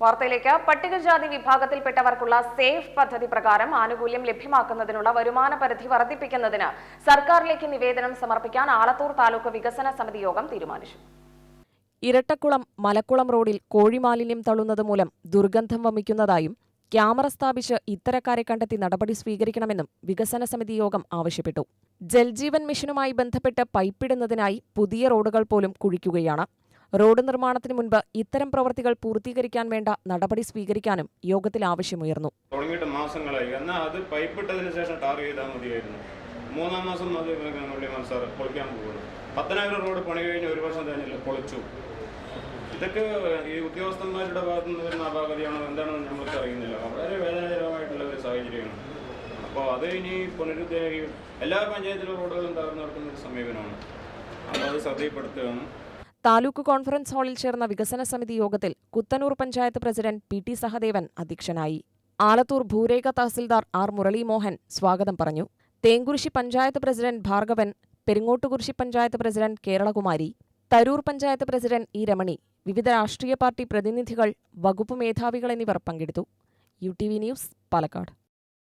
വാർത്തയിലേക്ക്. പട്ടികജാതി വിഭാഗത്തിൽപ്പെട്ടവർക്കുള്ള സേഫ് പദ്ധതി പ്രകാരം ആനുകൂല്യം ലഭ്യമാക്കുന്നതിനുള്ള വരുമാന പരിധി വർദ്ധിപ്പിക്കുന്നതിന് സർക്കാരിലേക്ക് നിവേദനം സമർപ്പിക്കാൻ ആലത്തൂർ താലൂക്ക് വികസന സമിതി യോഗം തീരുമാനിച്ചു. ഇരട്ടക്കുളം മലക്കുളം റോഡിൽ കോഴിമാലിന്യം തള്ളുന്നത് മൂലം ദുർഗന്ധം വമിക്കുന്നതായും ക്യാമറ സ്ഥാപിച്ച് ഇത്തരക്കാരെ കണ്ടെത്തി നടപടി സ്വീകരിക്കണമെന്നും വികസന സമിതി യോഗം ആവശ്യപ്പെട്ടു. ജൽജീവൻ മിഷനുമായി ബന്ധപ്പെട്ട് പൈപ്പിടുന്നതിനായി പുതിയ റോഡുകൾ പോലും കുഴിക്കുകയാണ്. റോഡ് നിർമ്മാണത്തിന് മുൻപ് ഇത്തരം പ്രവൃത്തികൾ പൂർത്തീകരിക്കാൻ വേണ്ട നടപടി സ്വീകരിക്കാനും യോഗത്തിൽ ആവശ്യമുയർന്നു. തുടങ്ങിയിട്ട് മാസങ്ങളായി. എന്നാൽ അത് പൈപ്പിട്ടതിന് ശേഷം ടാർ ചെയ്താൽ മതിയായിരുന്നു. മൂന്നാം മാസം സാർ പൊളിക്കാൻ പോകുന്നു. പത്തനായിരം റോഡ് പണി കഴിഞ്ഞ് ഒരു വർഷം കഴിഞ്ഞില്ല പൊളിച്ചു. ഇതൊക്കെ ഈ ഉദ്യോഗസ്ഥന്മാരുടെ ഭാഗത്തു നിന്ന് വരുന്ന അപാകതയാണോ എന്താണെന്ന് നമ്മൾക്ക് അറിയുന്നില്ല. വളരെ വേദനാജനകമായിട്ടുള്ള ഒരു സാഹചര്യമാണ്. അപ്പോൾ അത് ഇനി പുനരുദ്ധരിക്കും എല്ലാ പഞ്ചായത്തിലെ റോഡുകളും തകർന്നു നടക്കുന്ന ഒരു സമീപനമാണ്. അപ്പോൾ അത് ശ്രദ്ധയിൽപ്പെടുത്തുകയാണ്. താലൂക്ക് കോൺഫറൻസ് ഹാളിൽ ചേർന്ന വികസന സമിതി യോഗത്തിൽ Kuthanur panchayat president P T Sahadevan അധ്യക്ഷനായി. ആലത്തൂർ ഭൂരേഖ തഹസിൽദാർ ആർ മുരളീമോഹൻ സ്വാഗതം പറഞ്ഞു. Thenkurissi panchayat president Bhargavan Peringottukurissi panchayat president Keralakumari Tarur panchayat president E Ramani വിവിധ രാഷ്ട്രീയ പാർട്ടി പ്രതിനിധികൾ വകുപ്പ് മേധാവികൾ എന്നിവർ പങ്കെടുത്തു. U T V news Palakkad.